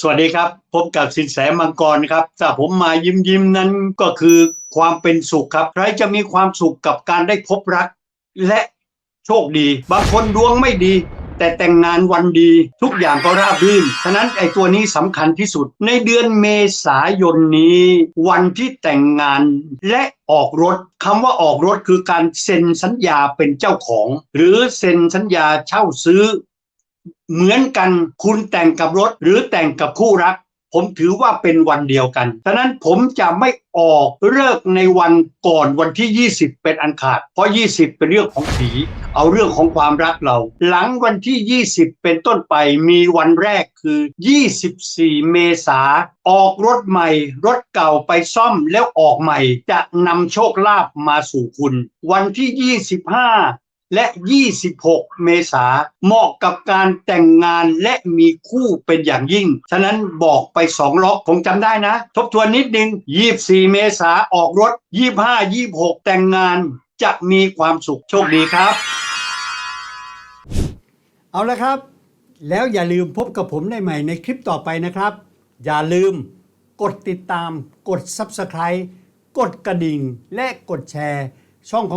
สวัสดีครับ พบกับสินแสมังกรครับถ้าผมมายิ้มยิ้มนั้นก็คือความเป็นสุขครับ ใครจะมีความสุขกับการได้พบรัก และโชคดี บางคนดวงไม่ดี แต่แต่งงานวันดี ทุกอย่างก็ราบรื่นฉะนั้นไอ้ตัวนี้สำคัญที่สุด ในเดือนเมษายนนี้ วันที่แต่งงานและออกรถคำว่าออกรถคือการเซ็นสัญญาเป็นเจ้าของ หรือเซ็นสัญญาเช่าซื้อ เหมือนกันคุณแต่งกับรถหรือแต่งกับคู่รัก ผมถือว่าเป็นวันเดียวกันฉะนั้นผมจะไม่ออกเลิกในวันก่อนวันที่ 20 เป็นอันขาด เพราะ 20 เป็นเรื่องของผี เอาเรื่องของความรักเรา หลังวันที่ 20 เป็นต้นไปมีวันแรกคือ 24 เมษาออกรถใหม่ รถเก่าไปซ่อมแล้วออกใหม่ จะนำโชคลาภมาสู่คุณ วันที่ 25 และ 26 เมษาเหมาะกับการแต่งงานและมีคู่เป็นอย่างยิ่ง ฉะนั้นบอกไปสองล็อกคงจำได้นะ ทบทวนนิดนึง 24 เมษาออกรถ 25 26 แต่งงานจะมีความสุขโชคดีครับ เอาละครับ แล้วอย่าลืมพบกับผมได้ใหม่ในคลิปต่อไปนะครับ อย่าลืมกดติดตาม กด Subscribe กดกระดิ่ง และกดแชร์ ช่องของ